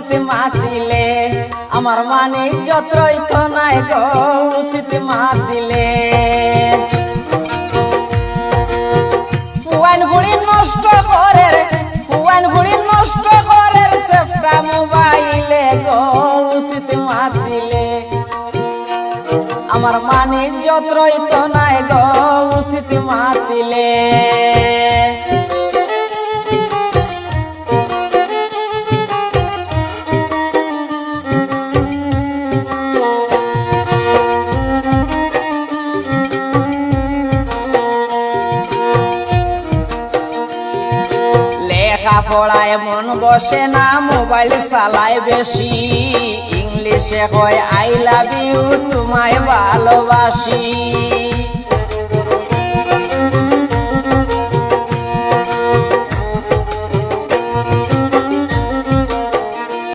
উচিত মাতিলে। আমার মানে যত্রই তো নাই গো উচিত মাতিলে। ফুয়াইন ভুড়ি নষ্ট করে রে, ফুয়াইন ভুড়ি নষ্ট করে সেফটা মোবাইলে গো উচিত মাতিলে। আমার মানে যত্রই তো নাই গো উচিত মাতিলে। লেখা পড়ায় মন বসে না, মোবাইল চালায় বেশি। ইংলিশে কয় আই লাভ ইউ তোমায় ভালোবাসি।